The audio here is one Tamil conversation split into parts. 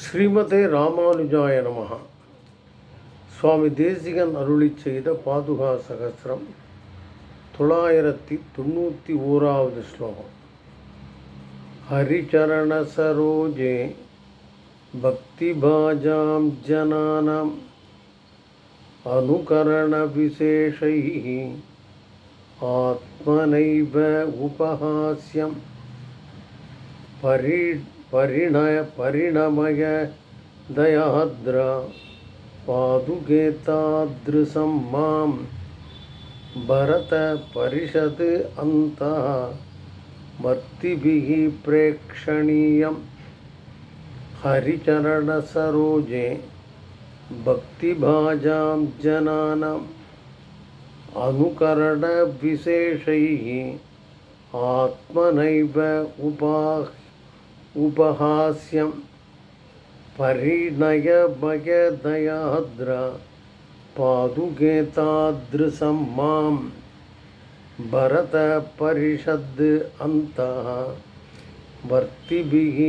ஸ்ரீமதே ராமானுஜாய நமஹ. சுவாமி தேசிகன் அருளி செய்த பாதுகா சகசிரம் தொள்ளாயிரத்தி தொண்ணூற்றி ஓராவது ஸ்லோகம். ஹரிச்சரண சரோஜே பக்தி பாஜாம் ஜனானாம் அனுகரண விசேஷை ஆத்மனைவ உபஹாஸ்யம் பரீட் परिणय परिणमय दयाद्रा पादुके तादृशं माँ भरत परिषत् अन्तः मर्तिभिः प्रेक्षणीयं। हरिचरणसरोजे भक्तिभाजां जनानाम् अनुकरणविशेषैः आत्मनैव उपाह्य उपहास्यं परिणयमयदयाद्रा पादुके तादृशं मां भरतपरिषद् अन्तः वर्तिभिः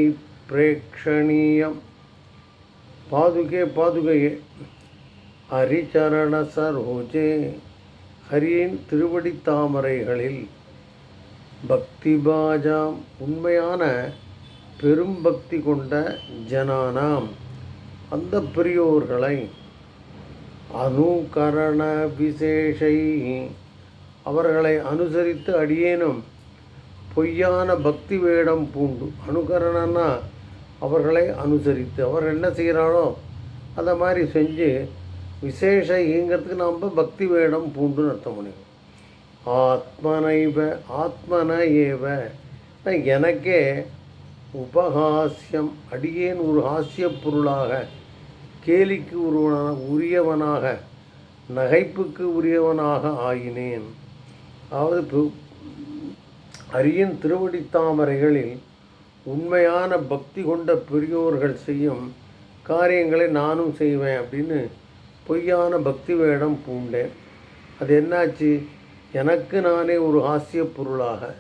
प्रेक्षणीयं பாதுகே பாதுகையே ஹரிச்சரண சரோஜே ஹரியின் திருவடி தாமரைகளில் பக்திபாஜாம் உண்மையான பெரும் பக்தி கொண்ட ஜனானாம். அந்த பெரியோர்களை அனுகரண விசேஷை அவர்களை அனுசரித்து அடியேனும் பொய்யான பக்தி வேடம் பூண்டு. அனுகரணன்னா அவர்களை அனுசரித்து. அவர் என்ன செய்கிறாரோ அதை மாதிரி செஞ்சு விசேஷ ஈங்கிறதுக்கு நாம் பக்தி வேடம் பூண்டுன்னு அர்த்தம் பண்ணிக்கணும். ஆத்மனைவ ஆத்மன ஏவ. எனக்கே உபஹாஸ்யம் அடியேன் ஒரு ஹாஸ்ய பொருளாக கேலிக்கு ஒருவனாக உரியவனாக நகைப்புக்கு உரியவனாக ஆயினேன். அதாவது பு- அரியன் திருவடி தாமரைகளில் உண்மையான பக்தி கொண்ட பெரியோர்கள் செய்யும் காரியங்களை நானும் செய்வேன் அப்படின்னு பொய்யான பக்தி வேடம் பூண்டேன். அது என்னாச்சு? எனக்கு நானே ஒரு ஹாஸ்ய பொருளாக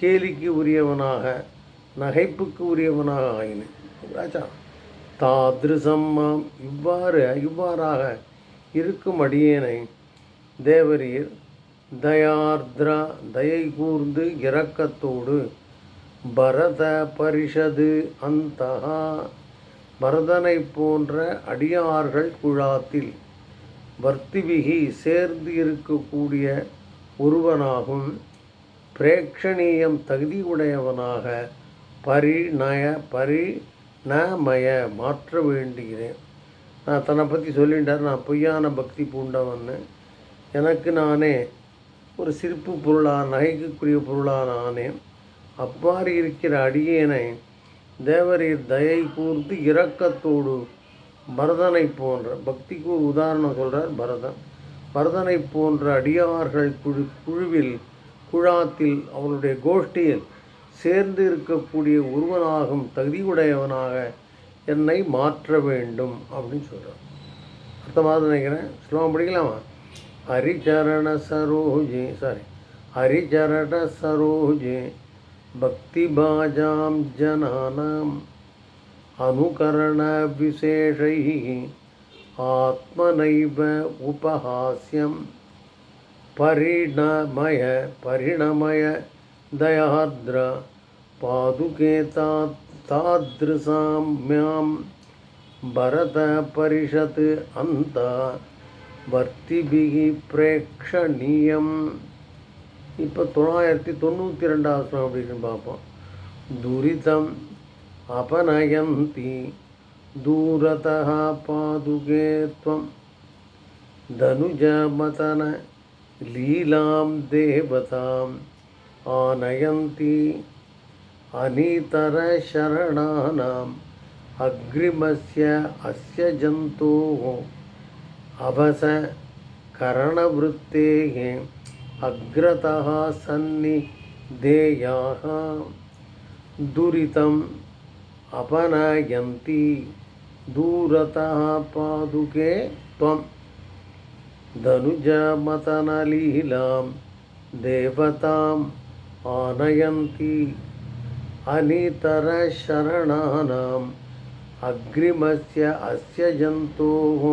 கேலிக்கு உரியவனாக நகைப்புக்கு உரியவனாக ஆயினேன் ராஜா தாதிருசம்மாம் இவ்வாறு இவ்வாறாக இருக்கும் அடியேனை தேவரீர் தயார்த்ரா தயை கூர்ந்து இரக்கத்தோடு பரத பரிஷது அந்தகா பரதனை போன்ற அடியார்கள் குழாத்தில் வர்த்திவிகி சேர்ந்து இருக்கக்கூடிய ஒருவனாகும். பிரேக்ஷணீயம் தகுதியுடையவனாக பரிணய பரிணமய மாற்ற வேண்டுகிறேன். நான் தன்னை பற்றி சொல்லிட்டார். நான் பொய்யான பக்தி பூண்டவன்னு எனக்கு நானே ஒரு சிரிப்பு பொருளாக நகைக்குரிய பொருளாக ஆனேன் அவ்வாறு இருக்கிற அடியேனை தேவரீர் தயை கூர்ந்து இரக்கத்தோடு பரதனை போன்ற பக்திக்கு ஒரு உதாரணம் சொல்கிறார் பரதன். பரதனை போன்ற அடியார்கள் குழு குழுவில் குழாத்தில் அவருடைய கோஷ்டியில் சேர்ந்து இருக்கக்கூடிய ஒருவனாகும் தகுதியுடையவனாக என்னை மாற்ற வேண்டும் அப்படின்னு சொல்கிறான் அர்த்தமாக நினைக்கிறேன். சுலபம் படிக்கலாமா? ஹரிச்சரண சரோஜே சாரி ஹரிச்சரண சரோஜே பக்தி பாஜாம் ஜனானாம் அனுகரண விசேஷை ஆத்மனைவ உபஹாசியம் பரிணமய பரிணமய தயார்திரா पादुके ता तादृशां म्यां भरतपरिषत् अन्त வர்த்திபிகி பிரேக்ஷணீயம் இப்போ தொள்ளாயிரத்தி தொண்ணூற்றி ரெண்டாவது ஸ்லோகம் அப்படின்னு பார்ப்போம் துரிதம் अपनयन्ति दूरतः पादुके त्वं धनुजमतन लीलां देवताम् आनयन्ति अनीतरशरणानाम् अग्रिमस्य अस्य जन्तोः अभस करणवृत्तेः अग्रतः सन्निधेयाः दुरितम् अपनयन्ति दूरतः पादुके त्वं धनुजमतनलीलां देवताम् अनितरशरणानाम् अग्रिमस्य अस्य जन्तोः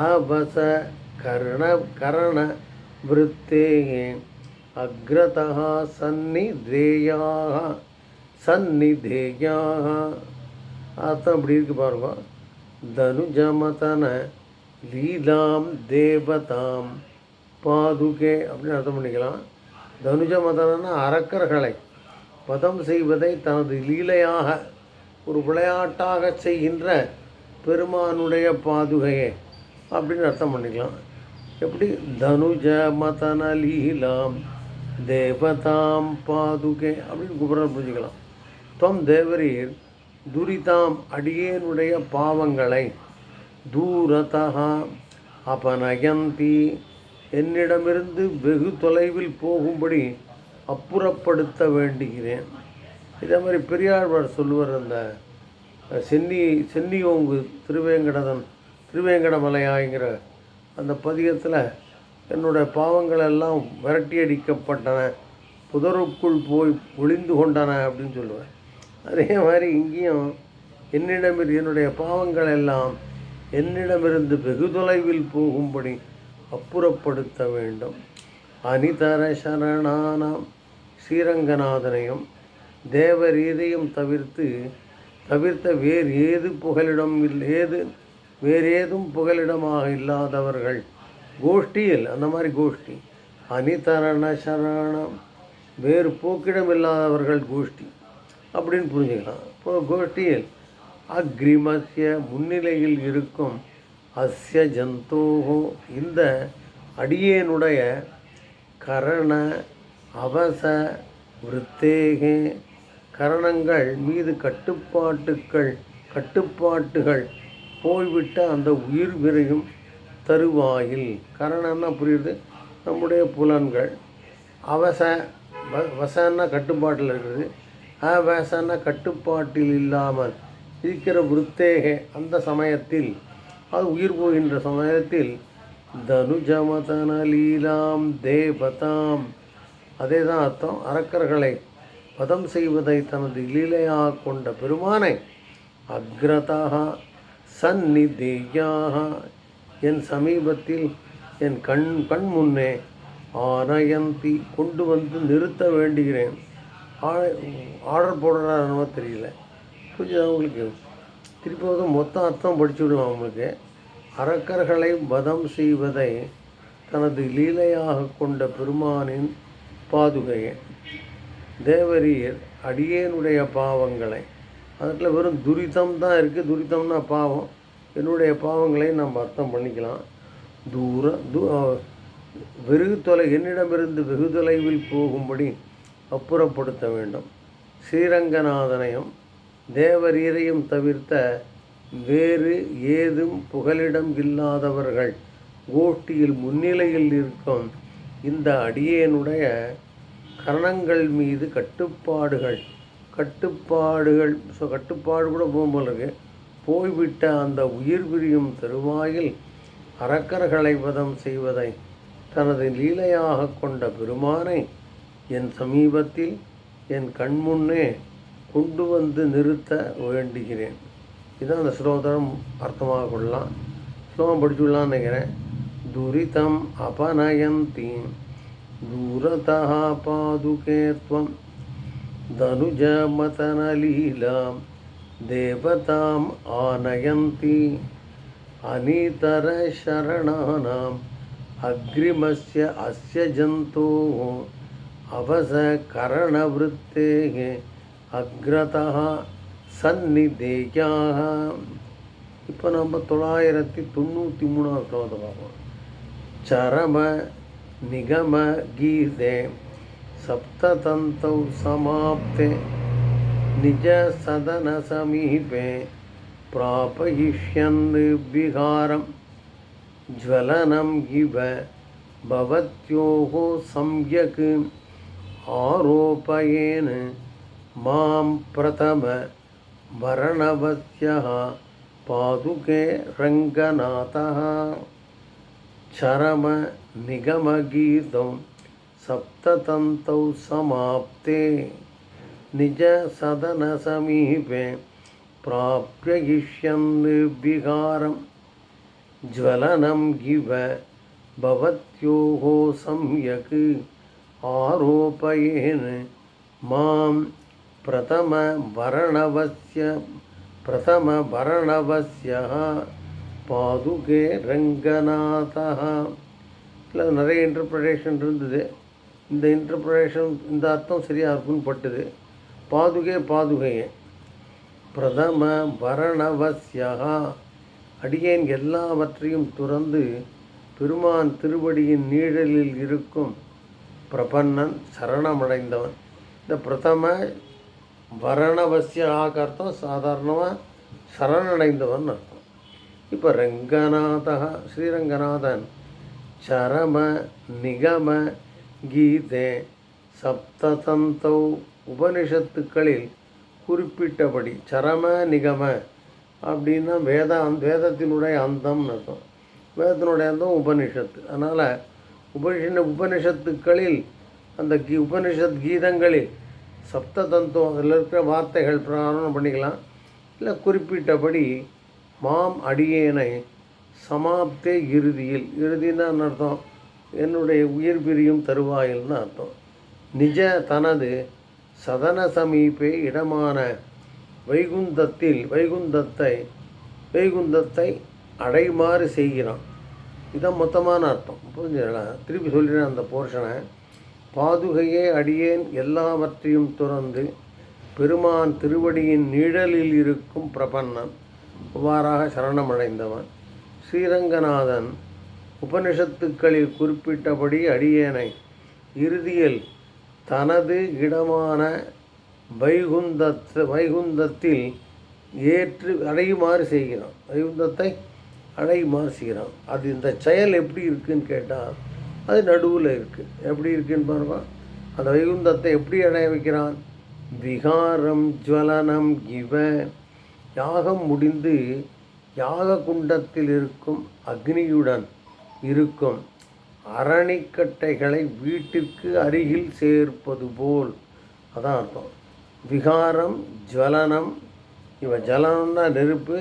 आभस कर्ण करणवृत्तेः अग्रतः सन्निधेयाः சந்நிதேயாக அர்த்தம் இப்படி இருக்கு பாருங்க தனுஜமதன லீலாம் தேவதாம் பாதுகே அப்படின்னு அர்த்தம் பண்ணிக்கலாம் தனுஜமதனா அரக்கர்களை பதம் செய்வதை தனது லீலையாக ஒரு விளையாட்டாக செய்கின்ற பெருமானுடைய பாதுகையே அப்படின்னு அர்த்தம் பண்ணிக்கலாம். எப்படி? தனுஜ மதன லீலாம் தேவதாம் பாதுகே அப்படின்னு கூப்பிட்ற புரிஞ்சுக்கலாம். தொம் தேவரீர் துரிதாம் அடியேனுடைய பாவங்களை தூரதா அபநயந்தி என்னிடமிருந்து வெகு தொலைவில் போகும்படி அப்புறப்படுத்த வேண்டுகிறேன். இதே மாதிரி பெரியாழ்வார் சொல்லுவார் அந்த சென்னி சென்னியோங்கு திருவேங்கடதன் திருவேங்கடமலையாங்கிற அந்த பதிகத்தில் என்னுடைய பாவங்கள் எல்லாம் விரட்டி அடிக்கப்பட்டன புதருக்குள் போய் ஒளிந்து கொண்டன அப்படின்னு சொல்லுவேன் அதே மாதிரி இங்கேயும் என்னிடமிருந்து என்னுடைய பாவங்கள் எல்லாம் என்னிடமிருந்து வெகு தொலைவில் போகும்படி அப்புறப்படுத்த வேண்டும். அனிதர சரணானாம். ஸ்ரீரங்கநாதனையும் தேவரீதையும் தவிர்த்து தவிர்த்த வேறு ஏது புகலிடம் இல்லை ஏது வேறேதும் புகலிடமாக இல்லாதவர்கள். கோஷ்டியில் அந்த மாதிரி கோஷ்டி. அனிதரண சரணம் வேறு போக்கிடம் இல்லாதவர்கள் கோஷ்டி. அப்படின்னு புரிஞ்சுக்கலாம். இப்போ கோஷ்டியில் அக்ரிமசிய முன்னிலையில் இருக்கும் அஸ்ய ஜந்தோகோ இந்த அடியேனுடைய கரண அவச விருத்தேகே கரணங்கள் மீது கட்டுப்பாட்டுக்கள் கட்டுப்பாட்டுகள் போய்விட்ட அந்த உயிர் விரையும் தருவாயில். கரணம்னா புரியுது? நம்முடைய புலன்கள். அவச வ வசன்னா கட்டுப்பாட்டில் இருக்கிறது அவசன்னா கட்டுப்பாட்டில் இல்லாமல் இருக்கிற விருத்தேகே அந்த சமயத்தில் அது உயிர் போகின்ற சமயத்தில் தனுஜமதன லீலாம் தேவதாம் அதே தான் அர்த்தம். அரக்கர்களை பதம் செய்வதை தனது லீலையாக கொண்ட பெருமானை அக்ரதாக சந்நிதேயாக என் சமீபத்தில் என் கண் கண் முன்னே ஆனயந்தி கொண்டு வந்து நிறுத்த வேண்டுகிறேன். ஆர்டர் போடுறாருன்னு தெரியல. புரிஞ்சுதா உங்களுக்கு திருப்பி வந்து மொத்த அர்த்தம் படிச்சு விடலாம் உங்களுக்கு அரக்கர்களை வதம் செய்வதை தனது லீலையாக கொண்ட பெருமானின் பாதுகையை. தேவரீர் அடியேனுடைய பாவங்களை. அதில் வெறும் துரிதம் தான் இருக்குது துரிதம்னா பாவம். என்னுடைய பாவங்களை நாம் அர்த்தம் பண்ணிக்கலாம். தூர தூ வெகு தொலை என்னிடமிருந்து வெகு தொலைவில் போகும்படி அப்புறப்படுத்த வேண்டும். ஸ்ரீரங்கநாதனையும் தேவரீரையும் தவிர்த்த வேறு ஏதும் புகலிடம் இல்லாதவர்கள் கோஷ்டியில் முன்னிலையில் இருக்கும் இந்த அடியேனுடைய கரணங்கள் மீது கட்டுப்பாடுகள் கட்டுப்பாடுகள் ஸோ கட்டுப்பாடு கூட போகும்போது இருக்கு. போய்விட்ட அந்த உயிர் பிரியும் தருவாயில் அரக்கர்களை வதம் செய்வதை தனது லீலையாக கொண்ட பெருமானை என் சமீபத்தில் என் கண்முன்னே கொண்டு வந்து நிறுத்த வேண்டுகிறேன். இதுதான் அந்த ஸ்லோகத்தம் அர்த்தமாக கொள்ளலாம். ஸ்லோகம் படிச்சுடலாம்னு நினைக்கிறேன். துரிதம் அபநயந்தி தூரதா பாதுகே त्वं धनुजमतनलीलां देवताम् आनयन्ति अनितरशरणानाम् अग्रिमस्य अस्य जन्तोः अवसकरणवृत्तेः अग्रतः சந்நிதேயாக இப்போ நம்ம தொள்ளாயிரத்தி தொண்ணூற்றி மூணாவது ஸ்லோகத்தை பார்ப்போம் चरम निगम निगमगीते सप्तंत समाप्ते निज सदन निजसदनसमीपे प्रापयिष्यन्विहारं ज्वलनम् इव भवत्यो सम्यक् आरोपयेन माँ प्रथम वरणवत्यः पादुके रङ्गनाथः। चरमनिगमगीतं सप्ततन्तौ समाप्ते निजसदनसमीपे प्राप्य इष्यन् विहारं ज्वलनम् इव भवत्योः सम्यक् आरोपयेन् मां प्रथमवर्णवस्य प्रथमवर्णवस्यः பாதுகே ரங்கநாதா இல்லை நிறைய இன்டர்பிரேஷன் இருந்தது. இந்த இன்டர்பிரேஷன் இந்த அர்த்தம் சரியாக இருக்குன்னு பட்டுது. பாதுகே பாதுகையே. பிரதம வரணவசியா அடியேன் எல்லாவற்றையும் துறந்து பெருமான் திருவடியின் நீழலில் இருக்கும் பிரபன்னன் சரணமடைந்தவன். இந்த பிரதம வரணவசியாக அர்த்தம் சாதாரணமாக சரணடைந்தவன் அர்த்தம். இப்போ ரங்கநாதா ஸ்ரீரங்கநாதன் சரம நிகம கீதே சப்ததந்தௌ உபனிஷத்துக்களில் குறிப்பிட்டபடி சரம நிகம அப்படின்னா வேத வேதத்தினுடைய அந்தம்னு அர்த்தம். வேதத்தினுடைய அந்தம் உபனிஷத்து. அதனால் உபனிஷ உபனிஷத்துக்களில் அந்த கீ உபனிஷத் கீதங்களில் சப்ததந்தம் அதில் இருக்கிற வார்த்தைகள் பிராரணம் பண்ணிக்கலாம். இல்லை குறிப்பிட்டபடி மாம் அடியேனை சமாப்தே இறுதியில். இறுதின்னு அர்த்தம்? என்னுடைய உயிர் பிரியும் தருவாயில்னு அர்த்தம். நிஜ தனது சதன சமீபே இடமான வைகுந்தத்தில் வைகுந்தத்தை வைகுந்தத்தை அடைமாறு செய்கிறான். இதான் மொத்தமான அர்த்தம். புரிஞ்சுக்கலாம் திருப்பி சொல்கிறேன் அந்த போர்ஷனை. பாதுகையே அடியேன் எல்லாவற்றையும் துறந்து பெருமான் திருவடியின் நிழலில் இருக்கும் பிரபன்னன் இவ்வாறாக சரணமடைந்தவன். ஸ்ரீரங்கநாதன் உபனிஷத்துக்களில் குறிப்பிட்டபடி அடியேனை இறுதியில் தனது இடமான வைகுந்தத் வைகுந்தத்தில் ஏற்று அடையுமாறு செய்கிறான். வைகுந்தத்தை அடையுமாறு செய்கிறான். அது இந்த செயல் எப்படி இருக்குன்னு கேட்டால் அது நடுவில் இருக்குது எப்படி இருக்குன்னு பாருங்க. அந்த வைகுந்தத்தை எப்படி அடைய வைக்கிறான்? விகாரம் ஜுவலனம் இவ யாகம் முடிந்து யாக குண்டத்தில் இருக்கும் அக்னியுடன் இருக்கும் அரணிக்கட்டைகளை வீட்டிற்கு அருகில் சேர்ப்பது போல். அதான் அர்த்தம். விகாரம் ஜுவலனம் இவன் ஜலனம்னா நெருப்பு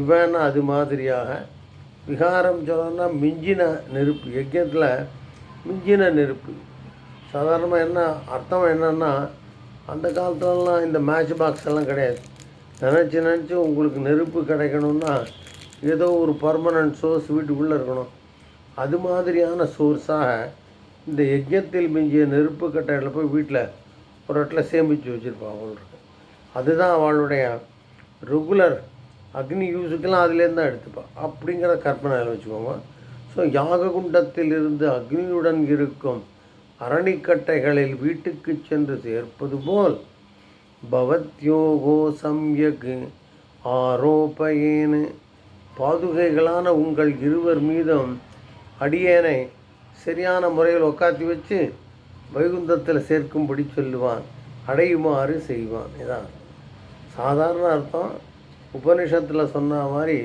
இவன்னா அது மாதிரியாக. விகாரம் ஜலம்னா மிஞ்சின நெருப்பு. யஜ்யத்தில் மிஞ்சின நெருப்பு. சாதாரணமாக என்ன அர்த்தம் என்னென்னா அந்த காலத்துலலாம் இந்த மேட்ச் பாக்ஸ் எல்லாம் கிடையாது. நினச்சி நினச்சி உங்களுக்கு நெருப்பு கிடைக்கணும்னா ஏதோ ஒரு பர்மனன்ட் சோர்ஸ் வீட்டுக்குள்ளே இருக்கணும். அது மாதிரியான சோர்ஸாக இந்த யஜ்யத்தில் மிஞ்சிய நெருப்பு கட்டையில் போய் வீட்டில் ஒரு இடத்துல சேமித்து வச்சுருப்பாங்க அவங்களுக்கு அதுதான் அவளுடைய ரெகுலர் அக்னி யூஸுக்கெல்லாம் அதுலேருந்து தான் எடுத்துப்பாள் அப்படிங்கிற கற்பனையில் வச்சுக்கோங்க. ஸோ யாக குண்டத்தில் இருந்து அக்னியுடன் இருக்கும் அரணிக்கட்டைகளில் வீட்டுக்கு சென்று சேர்ப்பது போல் பவத்யோகோ சம்யக் ஆரோபயேனு. பாதுகைகளான உங்கள் இருவர் மீதும் அடியேனை சரியான முறையில் உக்காத்தி வச்சு வைகுந்தத்தில் சேர்க்கும்படி சொல்லுவான். அடையுமாறு செய்வான். இதான் சாதாரண அர்த்தம். உபனிஷத்தில் சொன்ன மாதிரி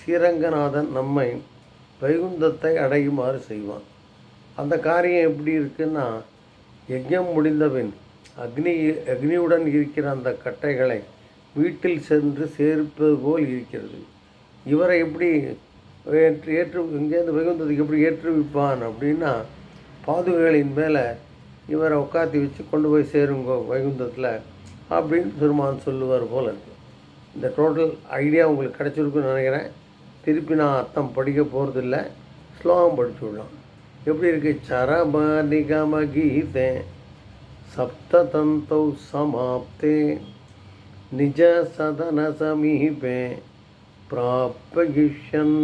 ஸ்ரீரங்கநாதன் நம்மை வைகுந்தத்தை அடையுமாறு செய்வான். அந்த காரியம் எப்படி இருக்குன்னா யஜ்யம் முடிந்தபின் அக்னி அக்னியுடன் இருக்கிற அந்த கட்டைகளை வீட்டில் சென்று சேர்ப்பது போல் இருக்கிறது. இவரை எப்படி ஏற்று ஏற்று இங்கேருந்து வைகுந்தத்துக்கு எப்படி ஏற்றுவிப்பான் அப்படின்னா பாதுகைகளின் மேலே இவரை உட்காத்தி வச்சு கொண்டு போய் சேருங்கோ வைகுந்தத்தில் அப்படின்னு பெருமான் சொல்லுவார் போல் இருக்கு. இந்த டோட்டல் ஐடியா உங்களுக்கு கிடச்சிருக்குன்னு நினைக்கிறேன். திருப்பி நான் அர்த்தம் படிக்க போகிறதில்ல ஸ்லோகம் படிச்சு விடலாம். எப்படி இருக்குது சரம நிகம கீதே. सप्ततन्तौ समाप्ते निजसदनसमीपे प्राप्यगिष्यन्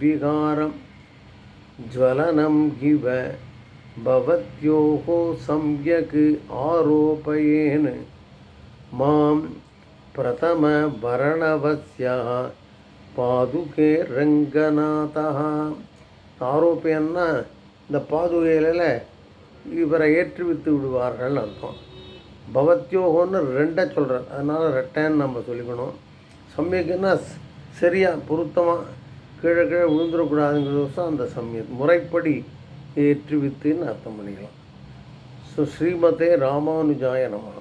विहारं ज्वलनम् इव भवत्योः सम्यक् आरोपयेन् मां प्रथमभरणवस्यः பாதுகே ரங்கநாதா ஆரோப்பியன்னா இந்த பாதுகையில் இவரை ஏற்றுவித்து விடுவார்கள் அர்த்தம். பவத்யோகோன்னு ரெண்டை சொல்கிறார் அதனால் ரெட்டைன்னு நம்ம சொல்லிக்கணும். சமயக்குன்னா சரியாக பொருத்தமாக கீழே கீழே விழுந்துடக்கூடாதுங்கிறது அந்த சமயம் முறைப்படி ஏற்றுவித்துன்னு அர்த்தம் பண்ணிக்கலாம். ஸோ ஸ்ரீமதே ராமானுஜாய நமகா